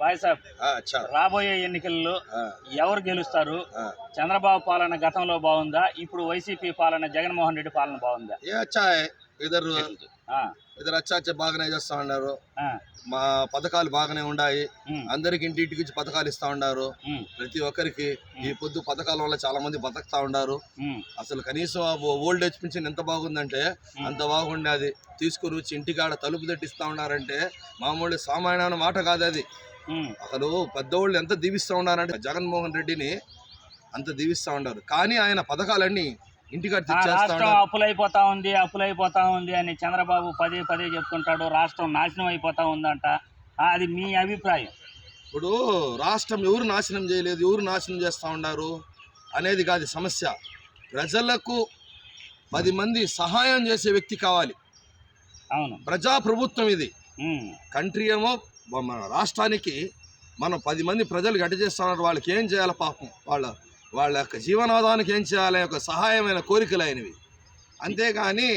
Bye సాబ్ రాబోయే ఎన్నికల్లో ఎవరు గెలుస్తారు? చంద్రబాబు పాలన గతంలో బాగుందా? ఇప్పుడు వైసీపీ పాలన జగన్మోహన్ రెడ్డి పాలన బాగుందా? ఇద్దరు ఇద్దరు అచ్చాచ బాగానే చేస్తా ఉన్నారు. మా పథకాలు బాగానే ఉన్నాయి అందరికి ఇంటింటికి పథకాలు ఇస్తా ఉన్నారు. ప్రతి ఒక్కరికి ఈ పొద్దు పథకాల వల్ల చాలా మంది బతకతా ఉన్నారు. అసలు కనీసం ఓల్డ్ ఏజ్ పెన్షన్ ఎంత బాగుందంటే అంత బాగుండేది. తీసుకుని వచ్చి ఇంటికాడ తలుపు తట్టిస్తా ఉన్నారంటే మామూలు సామాన్యమైన మాట కాదు అది. అసలు పెద్దోళ్ళు ఎంత దీవిస్తూ ఉన్నారంటే జగన్మోహన్ రెడ్డిని అంత దీవిస్తూ ఉన్నారు. కానీ ఆయన పథకాలన్నీ ఇంటికాడ రాష్ట్రం అప్పులైపోతా ఉంది అప్పులైపోతా ఉంది అని చంద్రబాబు పదే పదే చెప్తుంటాడు. రాష్ట్రం నాశనం అయిపోతా ఉందంట. అది మీ అభిప్రాయం. ఇప్పుడు రాష్ట్రం ఎవరు నాశనం చేయలేదు ఎవరు నాశనం చేస్తూ ఉన్నారు అనేది కాదు సమస్య. ప్రజలకు పది మంది సహాయం చేసే వ్యక్తి కావాలి. అవును. ప్రజాప్రభుత్వం ఇది. కంట్రీ ఏమో మన రాష్ట్రానికి మనం పది మంది ప్రజలు గడ్డ చేస్తున్నారు. వాళ్ళకి ఏం చేయాలి పాపం? వాళ్ళ వాళ్ళ యొక్క జీవనాధానికి ఏం చేయాలి? ఒక సహాయమైన కోరికలు అయినవి. అంతేగాని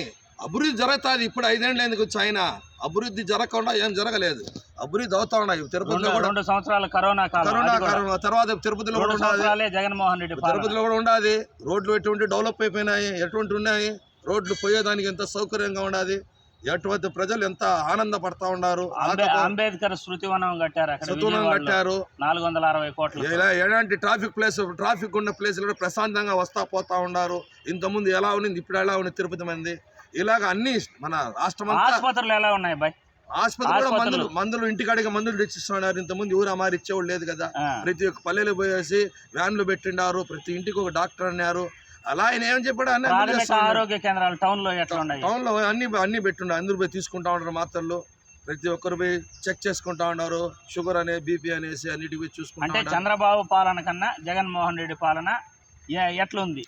అభివృద్ధి జరుగుతుంది. ఇప్పుడు ఐదేళ్ళు ఎందుకు ఆయన అభివృద్ధి జరగకుండా ఏం జరగలేదు. అభివృద్ధి అవుతా ఉన్నాయి. తిరుపతిలో రెండు కూడా రెండు సంవత్సరాల కరోనా కరోనా. కరోనా తర్వాత తిరుపతిలో కూడా ఉండాలి. జగన్మోహన్ రెడ్డి. తిరుపతిలో కూడా ఉండాలి. రోడ్లు ఎటువంటి డెవలప్ అయిపోయినాయి? ఎటువంటి ఉన్నాయి? రోడ్లు పోయేదానికి ఎంత సౌకర్యంగా ఉండాలి? ఎటువంటి ప్రజలు ఎంత ఆనందపడతా ఉన్నారు? అంబే- అంబేద్కర్ శృతివనం కట్టారు విజయవాడలో. కట్టారు. నాలుగు వందల అరవై కోట్లు. ఎలాంటి ట్రాఫిక్ ప్లేస్ ట్రాఫిక్ ఉన్న ప్లేస్ కూడా ప్రశాంతంగా వస్తా పోతా ఉన్నారు. ఇంతకుముందు ఎలా ఉన్నింది? ఇప్పుడు ఎలా ఉంది తిరుపతి మంది. ఇలాగ అన్ని మన రాష్ట్రం ఆసుపత్రులు ఎలా ఉన్నాయి బాయ్? ఆసుపత్రి కూడా. మందులు మందులు ఇంటికాడికి మందులు తెచ్చిస్తున్నారు. ఇంతకుముందు ఊరు అమారి ఇచ్చేవాళ్ళు లేదు కదా. ప్రతి ఒక్క పల్లెలు పోయేసి వ్యాన్లు పెట్టిండారు. ప్రతి ఇంటికి ఒక డాక్టర్ అన్నారు. అలా ఆయన ఏం చెప్పాడు? అన్ని. ఆరోగ్య కేంద్రాలు టౌన్లో ఎట్లా ఉన్నాయి టౌన్లో అన్ని అన్ని పెట్టుండే అందరూ పోయి తీసుకుంటా ఉంటారు మాత్రలు. ప్రతి ఒక్కరు పోయి చెక్ చేసుకుంటా ఉన్నారు. షుగర్ అనే బీపీ అనేసి అన్నిటికి పోయి చూసుకుంటా అంటే ఉన్నారు. చంద్రబాబు పాలన కన్నా జగన్మోహన్ రెడ్డి పాలన ఎ- ఎట్లుంది?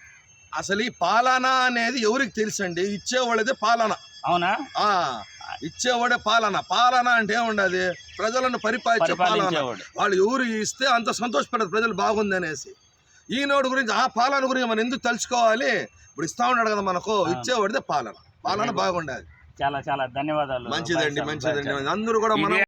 అసలు ఈ పాలన అనేది ఎవరికి తెలుసండి? ఇచ్చేవాళ్ళదే పాలన. అవునా? ఆ ఇచ్చేవాడే పాలన. పాలన అంటే ఏముండదు? ప్రజలను పరిపాలించే పాలన. వాళ్ళు ఎవరు ఇస్తే అంత సంతోషపడదు ప్రజలు బాగుంది అనేసి. ఈనాడు గురించి ఆ పాలన గురించి మనం ఎందుకు తెలుసుకోవాలి ఇప్పుడు ఇస్తా ఉన్నాడు కదా మనకు ఆ. ఇచ్చేవాడిదే పాలన. పాలన బాగుండేది చాలా చాలా ధన్యవాదాలు. మంచిదండి మంచిదండి. అందరూ కూడా మనం